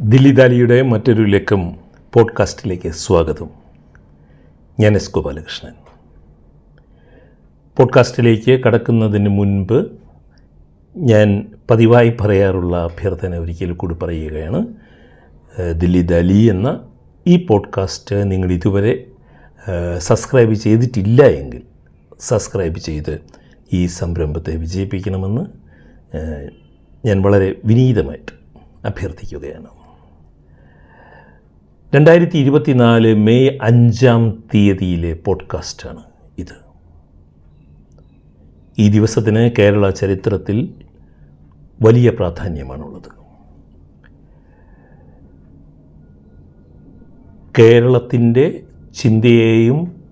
ദില്ലി ദാലിയുടെ മറ്റൊരു ലക്കം പോഡ്കാസ്റ്റിലേക്ക് സ്വാഗതം. ഞാൻ എസ് ഗോപാലകൃഷ്ണൻ. പോഡ്കാസ്റ്റിലേക്ക് കടക്കുന്നതിന് മുൻപ് ഞാൻ പതിവായി പറയാറുള്ള അഭ്യർത്ഥന ഒരിക്കൽ കൂടി പറയുകയാണ്. ദില്ലി ദാലി എന്ന ഈ പോഡ്കാസ്റ്റ് നിങ്ങൾ ഇതുവരെ സബ്സ്ക്രൈബ് ചെയ്തിട്ടില്ല എങ്കിൽ സബ്സ്ക്രൈബ് ചെയ്ത് ഈ സംരംഭത്തെ വിജയിപ്പിക്കണമെന്ന് ഞാൻ വളരെ വിനീതമായിട്ട് അഭ്യർത്ഥിക്കുകയാണ്. രണ്ടായിരത്തി ഇരുപത്തിനാല് മെയ് അഞ്ചാം തീയതിയിലെ പോഡ്കാസ്റ്റാണ് ഇത്. ഈ ദിവസത്തിന് കേരള ചരിത്രത്തിൽ വലിയ പ്രാധാന്യമാണുള്ളത്. കേരളത്തിന്റെ ചിന്തയെയും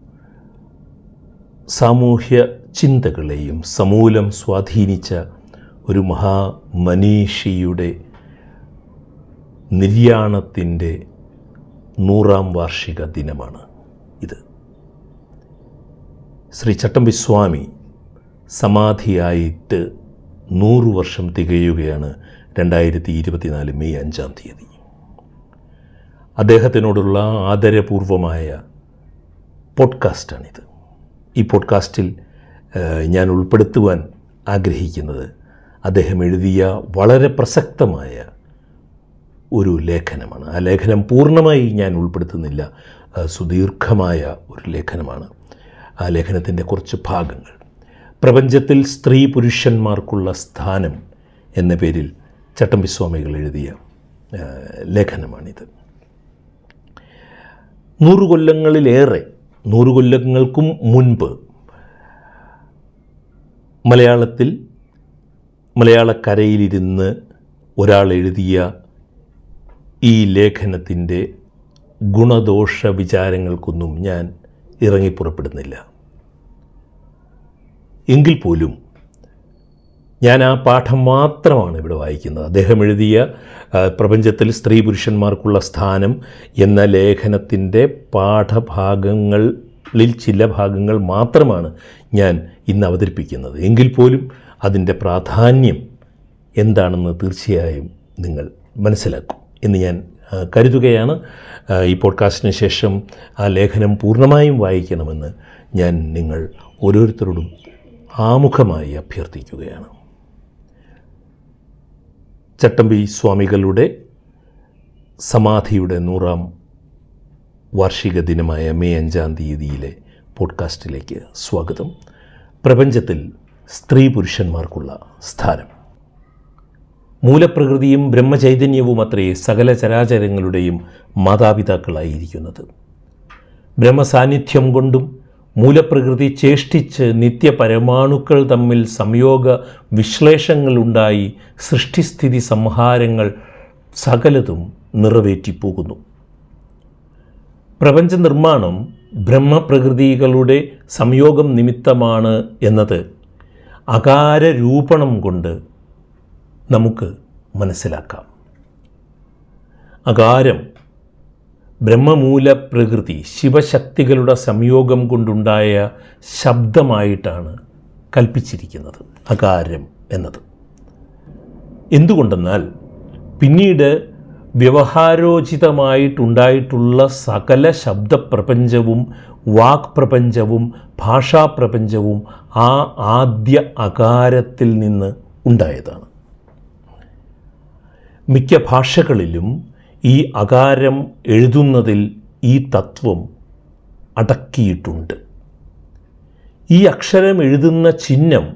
സാമൂഹ്യ ചിന്തകളെയും സമൂലം സ്വാധീനിച്ച ഒരു മഹാമനീഷിയുടെ നിര്യാണത്തിന്റെ നൂറാം വാർഷിക ദിനമാണ് ഇത്. ശ്രീ ചട്ടമ്പി സ്വാമി സമാധിയായിട്ട് നൂറു വർഷം തികയുകയാണ് രണ്ടായിരത്തി ഇരുപത്തിനാല് മെയ് അഞ്ചാം തീയതി. അദ്ദേഹത്തിനോടുള്ള ആദരപൂർവമായ പോഡ്കാസ്റ്റാണിത്. ഈ പോഡ്കാസ്റ്റിൽ ഞാൻ ഉൾപ്പെടുത്തുവാൻ ആഗ്രഹിക്കുന്നത് അദ്ദേഹം എഴുതിയ വളരെ പ്രസക്തമായ ഒരു ലേഖനമാണ്. ആ ലേഖനം പൂർണമായി ഞാൻ ഉൾപ്പെടുത്തുന്നില്ല. സുദീർഘമായ ഒരു ലേഖനമാണ്. ആ ലേഖനത്തിന്റെ കുറച്ച് ഭാഗങ്ങൾ. പ്രപഞ്ചത്തിൽ സ്ത്രീ പുരുഷന്മാർക്കുള്ള സ്ഥാനം എന്ന പേരിൽ ചട്ടമ്പിസ്വാമികൾ എഴുതിയ ലേഖനമാണിത്. നൂറുകൊല്ലങ്ങളിലേറെ കൊല്ലങ്ങളിലേറെ നൂറ് കൊല്ലങ്ങൾക്കും മുൻപ് മലയാളത്തിൽ മലയാളക്കരയിലിരുന്ന് ഒരാൾ എഴുതിയ ഈ ലേഖനത്തിന്റെ ഗുണദോഷ വിചാരങ്ങൾക്കൊന്നും ഞാൻ ഇറങ്ങിപ്പുറപ്പെടുന്നില്ല. എങ്കിൽ പോലും ഞാൻ ആ പാഠം മാത്രമാണ് ഇവിടെ വായിക്കുന്നത്. അദ്ദേഹം എഴുതിയ പ്രപഞ്ചത്തിൽ സ്ത്രീ പുരുഷന്മാർക്കുള്ള സ്ഥാനം എന്ന ലേഖനത്തിന്റെ പാഠഭാഗങ്ങളിൽ ചില ഭാഗങ്ങൾ മാത്രമാണ് ഞാൻ ഇന്ന് അവതരിപ്പിക്കുന്നത്. എങ്കിൽ പോലും അതിന്റെ പ്രാധാന്യം എന്താണെന്ന് തീർച്ചയായും നിങ്ങൾ മനസ്സിലാക്കും. എന്ന് ഞാൻ കരുതുകയാണ്. ഈ പോഡ്കാസ്റ്റിന് ശേഷം ആ ലേഖനം പൂർണമായും വായിക്കണമെന്ന് ഞാൻ നിങ്ങൾ ഓരോരുത്തരോടും ആമുഖമായി അഭ്യർത്ഥിക്കുകയാണ്. ചട്ടമ്പി സ്വാമികളുടെ സമാധിയുടെ നൂറാം വാർഷിക ദിനമായ മെയ് അഞ്ചാം തീയതിയിലെ പോഡ്കാസ്റ്റിലേക്ക് സ്വാഗതം. പ്രപഞ്ചത്തിൽ സ്ത്രീ പുരുഷന്മാർക്കുള്ള സ്ഥാനം. മൂലപ്രകൃതിയും ബ്രഹ്മചൈതന്യവും അത്രേ സകല ചരാചരങ്ങളുടെയും മാതാപിതാക്കളായിരിക്കുന്നത്. ബ്രഹ്മസാന്നിധ്യം കൊണ്ടും മൂലപ്രകൃതി ചേഷ്ടിച്ച് നിത്യപരമാണുക്കൾ തമ്മിൽ സംയോഗ വിശ്ലേഷങ്ങളുണ്ടായി സൃഷ്ടിസ്ഥിതി സംഹാരങ്ങൾ സകലതും നിറവേറ്റിപ്പോകുന്നു. പ്രപഞ്ച നിർമ്മാണം ബ്രഹ്മപ്രകൃതികളുടെ സംയോഗം നിമിത്തമാണ് എന്നത് അകാര രൂപണം കൊണ്ട് നമുക്ക് മനസ്സിലാക്കാം. അകാരം ബ്രഹ്മമൂല പ്രകൃതി ശിവശക്തികളുടെ സംയോഗം കൊണ്ടുണ്ടായ ശബ്ദമായിട്ടാണ് കൽപ്പിച്ചിരിക്കുന്നത് അകാരം എന്നത്. എന്തുകൊണ്ടെന്നാൽ പിന്നീട് വ്യവഹാരോചിതമായിട്ടുണ്ടായിട്ടുള്ള സകല ശബ്ദപ്രപഞ്ചവും വാക് വാക്പ്രപഞ്ചവും ഭാഷാപ്രപഞ്ചവും ആ ആദ്യ അകാരത്തിൽ നിന്ന് ഉണ്ടായതാണ്. മിക്ക ഭാഷകളിലും ഈ അകാരം എഴുതുന്നതിൽ ഈ തത്വം അടക്കിയിട്ടുണ്ട്. ഈ അക്ഷരം എഴുതുന്ന ചിഹ്നം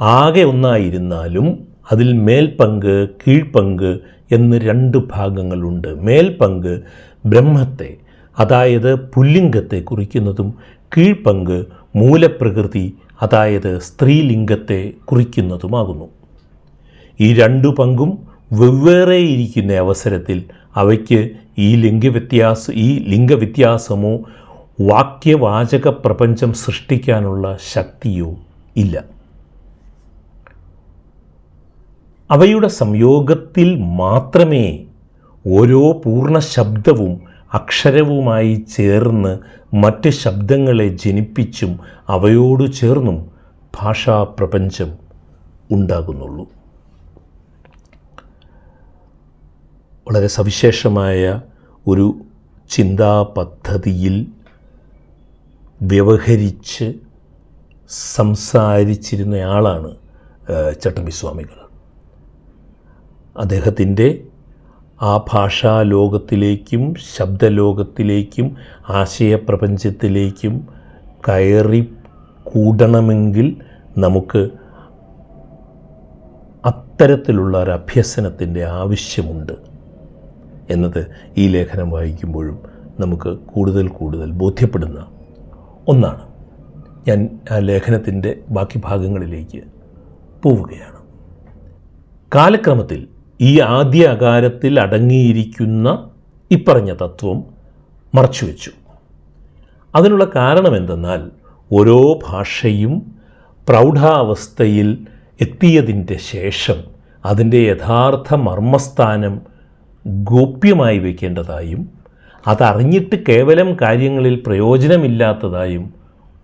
ആകെ ഒന്നായിരുന്നാലും അതിൽ മേൽപങ്ക് കീഴ്പങ്ക് എന്ന് രണ്ട് ഭാഗങ്ങളുണ്ട്. മേൽപങ്ക് ബ്രഹ്മത്തെ അതായത് പുല്ലിംഗത്തെ കുറിക്കുന്നതും കീഴ്പങ്ക് മൂലപ്രകൃതി അതായത് സ്ത്രീലിംഗത്തെ കുറിക്കുന്നതുമാകുന്നു. ഈ രണ്ടു പങ്കും വെവ്വേറെ ഇരിക്കുന്ന അവസരത്തിൽ അവയ്ക്ക് ഈ ലിംഗവ്യത്യാസ ഈ ലിംഗവ്യത്യാസമോ വാക്യവാചക പ്രപഞ്ചം സൃഷ്ടിക്കാനുള്ള ശക്തിയോ ഇല്ല. അവയുടെ സംയോഗത്തിൽ മാത്രമേ ഓരോ പൂർണ ശബ്ദവും അക്ഷരവുമായി ചേർന്ന് മറ്റ് ശബ്ദങ്ങളെ ജനിപ്പിച്ചും അവയോട് ചേർന്നും ഭാഷാപ്രപഞ്ചം ഉണ്ടാകുന്നുള്ളൂ. വളരെ സവിശേഷമായ ഒരു ചിന്താ പദ്ധതിയിൽ വ്യവഹരിച്ച് സംസാരിച്ചിരുന്നയാളാണ് ചട്ടമ്പി സ്വാമികൾ അദ്ദേഹത്തിന്റെ ആ ഭാഷാ ലോകത്തിലേക്കും ശബ്ദലോകത്തിലേക്കും ആശയപ്രപഞ്ചത്തിലേക്കും കയറി കൂടണമെങ്കിൽ നമുക്ക് അത്തരത്തിലുള്ള ഒരു അഭ്യസനത്തിന്റെ ആവശ്യമുണ്ട്. എന്നത് ഈ ലേഖനം വായിക്കുമ്പോഴും നമുക്ക് കൂടുതൽ കൂടുതൽ ബോധ്യപ്പെടുന്ന ഒന്നാണ്. ഞാൻ ആ ലേഖനത്തിന്റെ ബാക്കി ഭാഗങ്ങളിലേക്ക് പോവുകയാണ്. കാലക്രമത്തിൽ ഈ ആദ്യ അകാരത്തിൽ അടങ്ങിയിരിക്കുന്ന ഇപ്പറഞ്ഞ തത്വം മറച്ചുവെച്ചു. അതിനുള്ള കാരണം എന്തെന്നാൽ ഓരോ ഭാഷയും പ്രൗഢാവസ്ഥയിൽ എത്തിയതിന്റെ ശേഷം അതിന്റെ യഥാർത്ഥ മർമ്മസ്ഥാനം ഗോപ്യമായി വയ്ക്കേണ്ടതായും അതറിഞ്ഞിട്ട് കേവലം കാര്യങ്ങളിൽ പ്രയോജനമില്ലാത്തതായും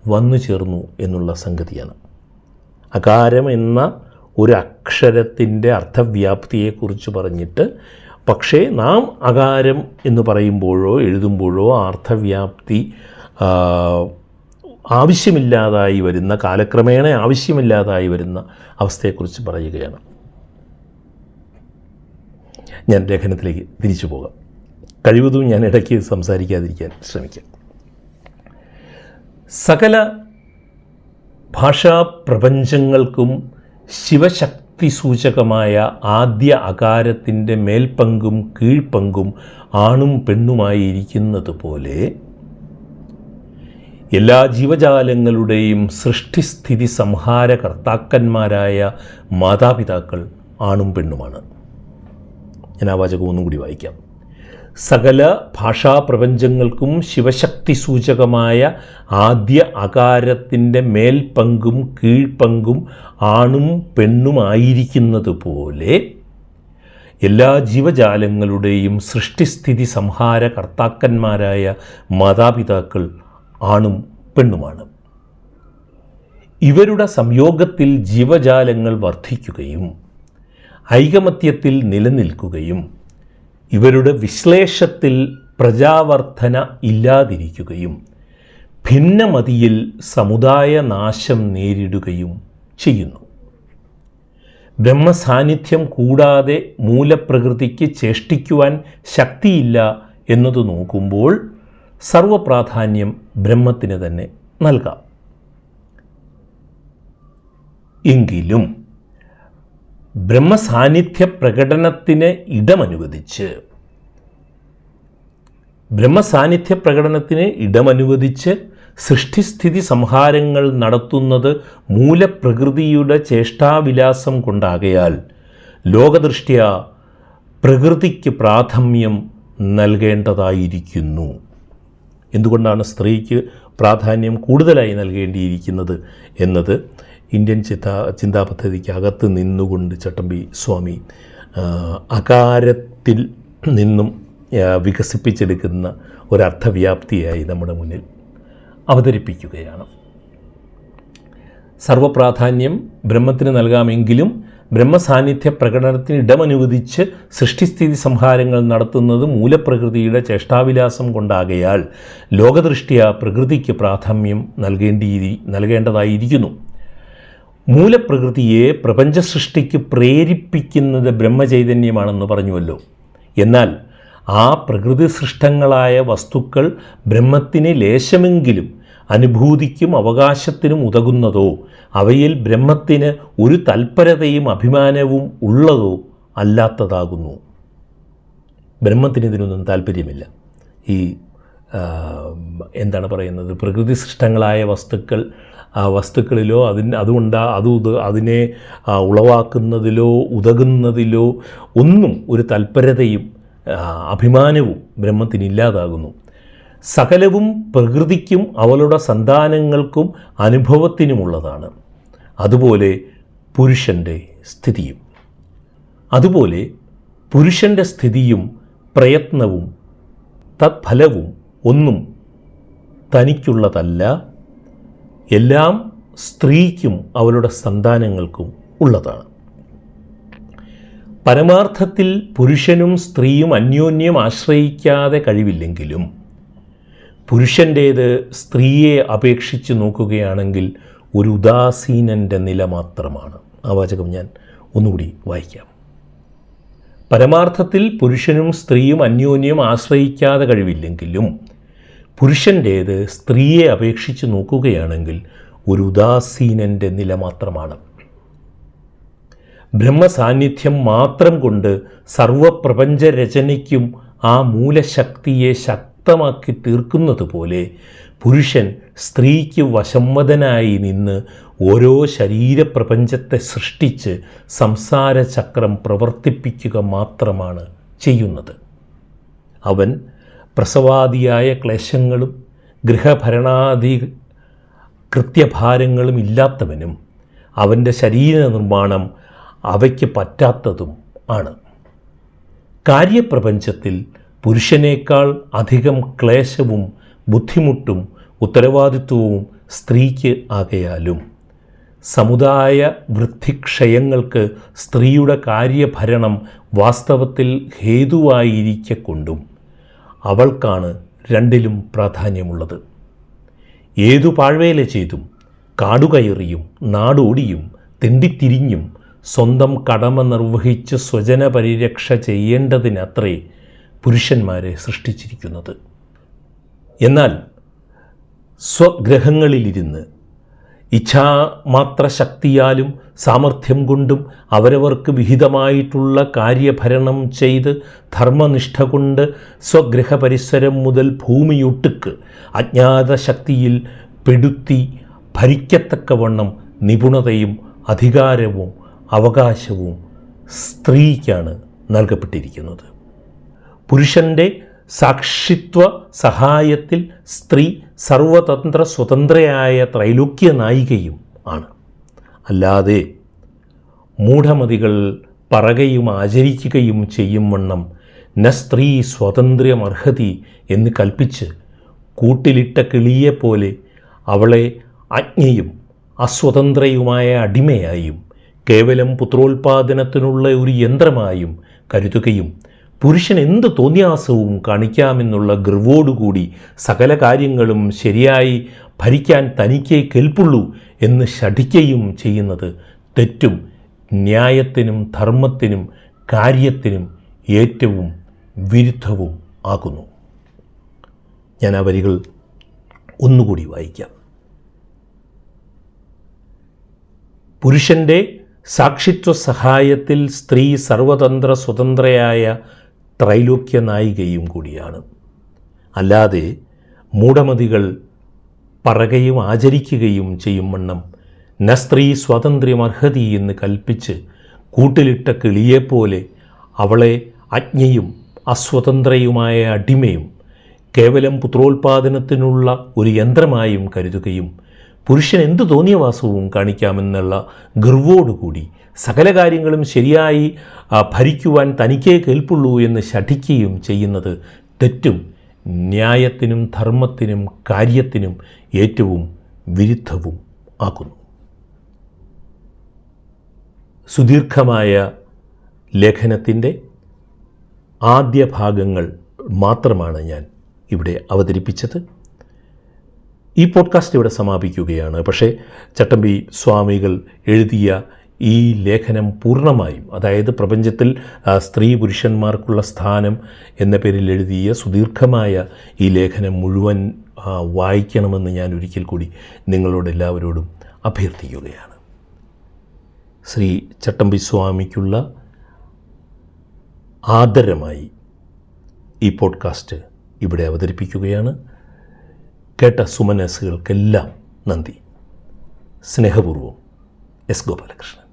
വന്നു ചേർന്നു എന്നുള്ള സംഗതിയാണ്. അകാരം എന്ന ഒരു അക്ഷരത്തിന്റെ അർത്ഥവ്യാപ്തിയെക്കുറിച്ച് പറഞ്ഞിട്ട് പക്ഷേ നാം അകാരം എന്ന് പറയുമ്പോഴോ എഴുതുമ്പോഴോ അർത്ഥവ്യാപ്തി ആവശ്യമില്ലാതായി വരുന്ന കാലക്രമേണ ആവശ്യമില്ലാതായി വരുന്ന അവസ്ഥയെക്കുറിച്ച് പറയുകയാണ്. ഞാൻ ലേഖനത്തിലേക്ക് തിരിച്ചു പോകാം. കഴിവതും ഞാൻ ഇടയ്ക്ക് സംസാരിക്കാതിരിക്കാൻ ശ്രമിക്കാം. സകല ഭാഷാ പ്രപഞ്ചങ്ങൾക്കും ശിവശക്തി സൂചകമായ ആദ്യ അകാരത്തിന്റെ മേൽപങ്കും കീഴ്പങ്കും ആണും പെണ്ണുമായി ഇരിക്കുന്നത് പോലെ എല്ലാ ജീവജാലങ്ങളുടെയും സൃഷ്ടിസ്ഥിതി സംഹാര കർത്താക്കന്മാരായ മാതാപിതാക്കൾ ആണും പെണ്ണുമാണ്. ഞാൻ ആ വാചകം ഒന്നും കൂടി വായിക്കാം. സകല ഭാഷാപ്രപഞ്ചങ്ങൾക്കും ശിവശക്തി സൂചകമായ ആദ്യ അകാരത്തിന്റെ മേൽപങ്കും കീഴ്പങ്കും ആണും പെണ്ണുമായിരിക്കുന്നത് പോലെ എല്ലാ ജീവജാലങ്ങളുടെയും സൃഷ്ടിസ്ഥിതി സംഹാര കർത്താക്കന്മാരായ മാതാപിതാക്കൾ ആണും പെണ്ണുമാണ്. ഇവരുടെ സംയോഗത്തിൽ ജീവജാലങ്ങൾ വർദ്ധിക്കുകയും ഐകമത്യത്തിൽ നിലനിൽക്കുകയും ഇവരുടെ വിശ്ലേഷത്തിൽ പ്രജാവർദ്ധന ഇല്ലാതിരിക്കുകയും ഭിന്നമതിയിൽ സമുദായ നാശം നേരിടുകയും ചെയ്യുന്നു. ബ്രഹ്മസാന്നിധ്യം കൂടാതെ മൂലപ്രകൃതിക്ക് ചേഷ്ടിക്കുവാൻ ശക്തിയില്ല എന്നത് നോക്കുമ്പോൾ സർവപ്രാധാന്യം ബ്രഹ്മത്തിന് തന്നെ നൽകാം. എങ്കിലും ബ്രഹ്മസാന്നിധ്യ പ്രകടനത്തിന് ഇടമനുവദിച്ച്. ബ്രഹ്മസാന്നിധ്യ പ്രകടനത്തിന് ഇടമനുവദിച്ച് സൃഷ്ടിസ്ഥിതി സംഹാരങ്ങൾ നടത്തുന്നത് മൂലപ്രകൃതിയുടെ ചേഷ്ടാവിലാസം കൊണ്ടാകയാൽ ലോകദൃഷ്ട്യ പ്രകൃതിക്ക് പ്രാഥമ്യം നൽകേണ്ടതായിരിക്കുന്നു. എന്തുകൊണ്ടാണ് സ്ത്രീക്ക് പ്രാധാന്യം കൂടുതലായി നൽകേണ്ടിയിരിക്കുന്നത് എന്നത്? ഇന്ത്യൻ ചിന്താ ചിന്താ പദ്ധതിക്ക് അകത്ത് നിന്നുകൊണ്ട് ചട്ടമ്പി സ്വാമി അകാരത്തിൽ നിന്നും വികസിപ്പിച്ചെടുക്കുന്ന ഒരർത്ഥവ്യാപ്തിയായി നമ്മുടെ മുന്നിൽ അവതരിപ്പിക്കുകയാണ്. സർവപ്രാധാന്യം ബ്രഹ്മത്തിന് നൽകാമെങ്കിലും ബ്രഹ്മസാന്നിധ്യ പ്രകടനത്തിന് ഇടമനുവദിച്ച് സൃഷ്ടിസ്ഥിതി സംഹാരങ്ങൾ നടത്തുന്നത് മൂലപ്രകൃതിയുടെ ചേഷ്ടാവിലാസം കൊണ്ടാകയാൽ ലോകദൃഷ്ടിയ പ്രകൃതിക്ക് പ്രാധാന്യം നൽകേണ്ടി നൽകേണ്ടതായിരിക്കുന്നു. മൂലപ്രകൃതിയെ പ്രപഞ്ച സൃഷ്ടിക്ക് പ്രേരിപ്പിക്കുന്നത് ബ്രഹ്മചൈതന്യമാണെന്ന് പറഞ്ഞുവല്ലോ. എന്നാൽ ആ പ്രകൃതി സൃഷ്ടങ്ങളായ വസ്തുക്കൾ ബ്രഹ്മത്തിന് ലേശമെങ്കിലും അനുഭൂതിക്കും അവകാശത്തിനും ഉതകുന്നതോ അവയിൽ ബ്രഹ്മത്തിന് ഒരു തൽപരതയും അഭിമാനവും ഉള്ളതോ അല്ലാത്തതാകുന്നു. ബ്രഹ്മത്തിന് ഇതിനൊന്നും താല്പര്യമില്ല ഈ എന്താണ് പറയുന്നത്? പ്രകൃതി സൃഷ്ടങ്ങളായ വസ്തുക്കൾ വസ്തുക്കളിലോ അതിന് അതുകൊണ്ട് അത് ഉത അതിനെ ഉളവാക്കുന്നതിലോ ഉതകുന്നതിലോ ഒന്നും ഒരു തൽപരതയും അഭിമാനവും ബ്രഹ്മത്തിനില്ലാതാകുന്നു സകലവും പ്രകൃതിക്കും അവളുടെ സന്താനങ്ങൾക്കും അനുഭവത്തിനുമുള്ളതാണ്. അതുപോലെ പുരുഷന്റെ സ്ഥിതിയും. അതുപോലെ പുരുഷന്റെ സ്ഥിതിയും പ്രയത്നവും തത്ഫലവും ഒന്നും തനിക്കുള്ളതല്ല എല്ലാം സ്ത്രീക്കും അവളുടെ സന്താനങ്ങൾക്കും ഉള്ളതാണ്. പരമാർത്ഥത്തിൽ പുരുഷനും സ്ത്രീയും അന്യോന്യം ആശ്രയിക്കാതെ കഴിവില്ലെങ്കിലും പുരുഷന്റേത് സ്ത്രീയെ അപേക്ഷിച്ച് നോക്കുകയാണെങ്കിൽ ഒരു ഉദാസീനന്റെ നില മാത്രമാണ്. ആ വാചകം ഞാൻ ഒന്നുകൂടി വായിക്കാം. പരമാർത്ഥത്തിൽ പുരുഷനും സ്ത്രീയും അന്യോന്യം ആശ്രയിക്കാതെ കഴിവില്ലെങ്കിലും പുരുഷന്റേത് സ്ത്രീയെ അപേക്ഷിച്ച് നോക്കുകയാണെങ്കിൽ ഒരു ഉദാസീനന്റെ നില മാത്രമാണ്. ബ്രഹ്മസാന്നിധ്യം മാത്രം കൊണ്ട് സർവപ്രപഞ്ച രചനയ്ക്കും ആ മൂലശക്തിയെ ശക്തമാക്കി തീർക്കുന്നത് പോലെ പുരുഷൻ സ്ത്രീക്ക് വശമ്മതനായി നിന്ന് ഓരോ ശരീരപ്രപഞ്ചത്തെ സൃഷ്ടിച്ച് സംസാരചക്രം പ്രവർത്തിപ്പിക്കുക മാത്രമാണ് ചെയ്യുന്നത്. അവൻ പ്രസവാദിയായ ക്ലേശങ്ങളും ഗൃഹഭരണാദി കൃത്യഭാരങ്ങളും ഇല്ലാത്തവനും അവന്റെ ശരീര നിർമ്മാണം അവയ്ക്ക് പറ്റാത്തതും ആണ്. കാര്യപ്രപഞ്ചത്തിൽ പുരുഷനേക്കാൾ അധികം ക്ലേശവും ബുദ്ധിമുട്ടും ഉത്തരവാദിത്വവും സ്ത്രീക്ക് ആകയാലും സമുദായ വൃദ്ധിക്ഷയങ്ങൾക്ക് സ്ത്രീയുടെ കാര്യഭരണം വാസ്തവത്തിൽ ഹേതുവായിരിക്കൊണ്ടും അവൾക്കാണ് രണ്ടിലും പ്രാധാന്യമുള്ളത്. ഏതു പാഴ്വേല ചെയ്തും കാടുകയറിയും നാടോടിയും തെണ്ടിത്തിരിഞ്ഞും സ്വന്തം കടമ നിർവഹിച്ച് സ്വജന പരിരക്ഷ ചെയ്യേണ്ടതിനത്രേ പുരുഷന്മാരെ സൃഷ്ടിച്ചിരിക്കുന്നത്. എന്നാൽ സ്വഗ്രഹങ്ങളിലിരുന്ന് ഇച്ഛാമാത്ര ശക്തിയാലും സാമർഥ്യം കൊണ്ടും അവരവർക്ക് വിഹിതമായിട്ടുള്ള കാര്യഭരണം ചെയ്ത് ധർമ്മനിഷ്ഠ കൊണ്ട് സ്വഗൃഹപരിസരം മുതൽ ഭൂമിയൊട്ടുക്ക് അജ്ഞാത ശക്തിയിൽ പെടുത്തി ഭരിക്കത്തക്കവണ്ണം നിപുണതയും അധികാരവും അവകാശവും സ്ത്രീക്കാണ് നൽകപ്പെട്ടിരിക്കുന്നത്. പുരുഷന്റെ സാക്ഷിത്വ സഹായത്തിൽ സ്ത്രീ സർവതന്ത്ര സ്വതന്ത്രയായ ത്രൈലോക്യ നായികയും ആണ്. അല്ലാതെ മൂഢമതികൾ പറകയും ആചരിക്കുകയും ചെയ്യും വണ്ണം ന സ്ത്രീ സ്വാതന്ത്ര്യമർഹതി എന്ന് കൽപ്പിച്ച് കൂട്ടിലിട്ട കിളിയെപ്പോലെ അവളെ അജ്ഞയും അസ്വതന്ത്രയുമായ അടിമയായും കേവലം പുത്രോൽപാദനത്തിനുള്ള ഒരു യന്ത്രമായും കരുതുകയും പുരുഷൻ എന്ത് തോന്നിയാസവും കാണിക്കാമെന്നുള്ള ഗർവോടുകൂടി സകല കാര്യങ്ങളും ശരിയായി ഭരിക്കാൻ തനിക്കേ കേൾപ്പുള്ളൂ എന്ന് ശഠിക്കുകയും ചെയ്യുന്നത് തെറ്റും ന്യായത്തിനും ധർമ്മത്തിനും കാര്യത്തിനും ഏറ്റവും വിരുദ്ധവും ആകുന്നു. ഞാൻ ആ വരികൾ ഒന്നുകൂടി വായിക്കാം. പുരുഷന്റെ സാക്ഷിത്വ സഹായത്തിൽ സ്ത്രീ സർവതന്ത്ര സ്വതന്ത്രയായ ത്രൈലോക്യ നായികയും കൂടിയാണ്. അല്ലാതെ മൂഢമതികൾ പറകയും ആചരിക്കുകയും ചെയ്യും വണ്ണം നസ്ത്രീ സ്വാതന്ത്ര്യം അർഹതി എന്ന് കൽപ്പിച്ച് കൂട്ടിലിട്ട കിളിയെപ്പോലെ അവളെ അജ്ഞയും അസ്വതന്ത്രയുമായ അടിമയും കേവലം പുത്രോൽപാദനത്തിനുള്ള ഒരു യന്ത്രമായും കരുതുകയും പുരുഷൻ എന്തു തോന്നിയവാസവും കാണിക്കാമെന്നുള്ള ഗർവോടുകൂടി സകല കാര്യങ്ങളും ശരിയായി ഭരിക്കുവാൻ തനിക്കേ കേൾപ്പുള്ളൂ എന്ന് ശഠിക്കുകയും ചെയ്യുന്നത് തെറ്റും ന്യായത്തിനും ധർമ്മത്തിനും കാര്യത്തിനും ഏറ്റവും വിരുദ്ധവും ആക്കുന്നു. സുദീർഘമായ ലേഖനത്തിന്റെ ആദ്യ ഭാഗങ്ങൾ മാത്രമാണ് ഞാൻ ഇവിടെ അവതരിപ്പിച്ചത്. ഈ പോഡ്കാസ്റ്റ് ഇവിടെ സമാപിക്കുകയാണ്. പക്ഷേ ചട്ടമ്പി സ്വാമികൾ എഴുതിയ ഈ ലേഖനം പൂർണമായും അതായത് പ്രപഞ്ചത്തിൽ സ്ത്രീ പുരുഷന്മാർക്കുള്ള സ്ഥാനം എന്ന പേരിൽ എഴുതിയ സുദീർഘമായ ഈ ലേഖനം മുഴുവൻ വായിക്കണമെന്ന് ഞാൻ ഒരിക്കൽ കൂടി നിങ്ങളോട് എല്ലാവരോടും അഭ്യർത്ഥിക്കുകയാണ്. ശ്രീ ചട്ടമ്പി സ്വാമിക്കുള്ള ആദരമായി ഈ പോഡ്കാസ്റ്റ് ഇവിടെ അവതരിപ്പിക്കുകയാണ്. കേട്ട സുമനസ്സുകൾക്കെല്ലാം നന്ദി. സ്നേഹപൂർവം എസ് ഗോപാലകൃഷ്ണൻ.